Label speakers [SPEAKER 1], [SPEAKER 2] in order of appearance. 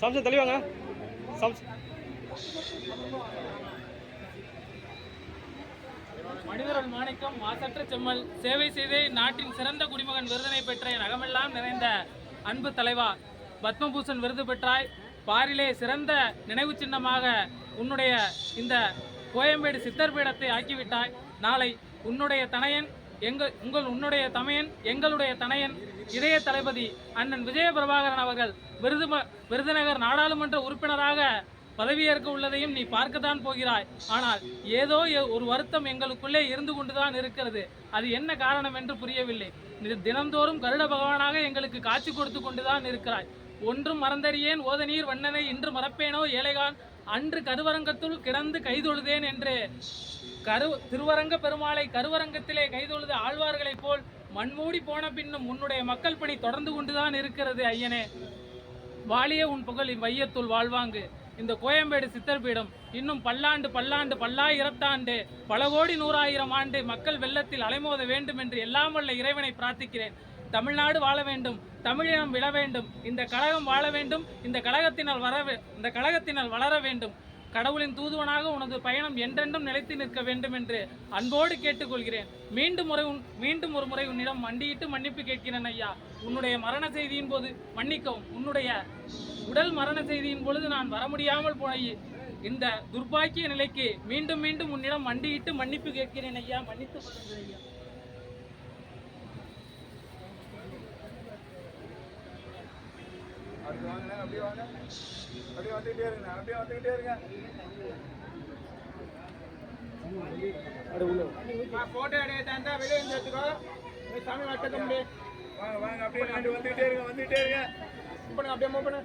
[SPEAKER 1] சம்சம் தெளிவாங்க. மனிதரன்
[SPEAKER 2] மனிதர்கள் மாணிக்கம் மாசற்ற செம்மல் சேவை செய்தே நாட்டின் சிறந்த குடிமகன் விருதினை பெற்ற என் அகமெல்லாம் நிறைந்த அன்பு தலைவா பத்மபூஷன் விருது பெற்றாய் பாரிலே சிறந்த நினைவு சின்னமாக உன்னுடைய இந்த கோயம்பேடு சித்தர் பீடத்தை ஆக்கிவிட்டாய். நாளை உன்னுடைய தனையன் எங்கள் உங்கள் உன்னுடைய தமையன் எங்களுடைய தனையன் இதய தளபதி அண்ணன் விஜய பிரபாகரன் அவர்கள் விருது விருதுநகர் நாடாளுமன்ற உறுப்பினராக பதவியேற்க உள்ளதையும் நீ பார்க்கத்தான் போகிறாய். ஆனால் ஏதோ ஒரு வருத்தம் எங்களுக்குள்ளே இருந்து கொண்டுதான் இருக்கிறது. அது என்ன காரணம் என்று புரியவில்லை. தினந்தோறும் கருட பகவானாக எங்களுக்கு காட்சி கொடுத்து கொண்டுதான் இருக்கிறாய். ஒன்றும் மறந்தறியேன் ஓதநீர் வண்ணனை இன்று மறப்பேனோ ஏழைகான் அன்று கருவரங்கத்துள் கிடந்து கைதொழுதேன் என்று கரு திருவரங்க பெருமாளை கருவரங்கத்திலே கைதொழுது ஆழ்வார்களைப் போல் மண்மூடி போன பின்னும் உன்னுடைய மக்கள் பணி தொடர்ந்து கொண்டுதான் இருக்கிறது ஐயனே. வாழிய உன் புகழ் இவ்வையத்துள் வாழ்வாங்கு. இந்த கோயம்பேடு சித்தர் பீடம் இன்னும் பல்லாண்டு பல்லாண்டு பல்லாயிரத்தாண்டு பல கோடி நூறாயிரம் ஆண்டு மக்கள் வெள்ளத்தில் அலைமோத வேண்டும் என்று எல்லாம் வல்ல இறைவனை பிரார்த்திக்கிறேன். தமிழ்நாடு வாழ வேண்டும் தமிழினம் விழ வேண்டும் இந்த கழகம் வாழ வேண்டும் இந்த கழகத்தினால் வர இந்த கழகத்தினால் வளர வேண்டும். கடவுளின் தூதுவனாக உனது பயணம் என்றென்றும் நிலைத்து நிற்க வேண்டும் என்று அன்போடு கேட்டுக்கொள்கிறேன். மீண்டும் முறை உன் மீண்டும் ஒரு முறை உன்னிடம் மண்டியிட்டு மன்னிப்பு கேட்கிறேன் ஐயா. உன்னுடைய மரண செய்தியின் போது மன்னிக்கவும். உன்னுடைய உடல் மரண செய்தியின் பொழுது நான் வர முடியாமல் போய் இந்த துர்பாக்கிய நிலைக்கு மீண்டும் மீண்டும் உன்னிடம் மண்டியிட்டு மன்னிப்பு கேட்கிறேன் ஐயா. மன்னித்து கொள்கிறேன் ஐயா.
[SPEAKER 3] அடுத்து வாங்கண்ணே, அப்படியே வாங்க. அப்படியே வந்துகிட்டே இருங்க அப்படியே வந்துகிட்டே இருங்க.
[SPEAKER 4] போட்டோ எடுத்தாந்தா வெளியே வந்து எடுத்துக்கோ. நீ சாமி வட்டக்க முடியும்
[SPEAKER 3] வாங்க வாங்க அப்படியே நாண்டு வந்துகிட்டே இருங்க வந்துகிட்டே இருங்க.
[SPEAKER 4] அப்படியே மூவ் பண்ணு.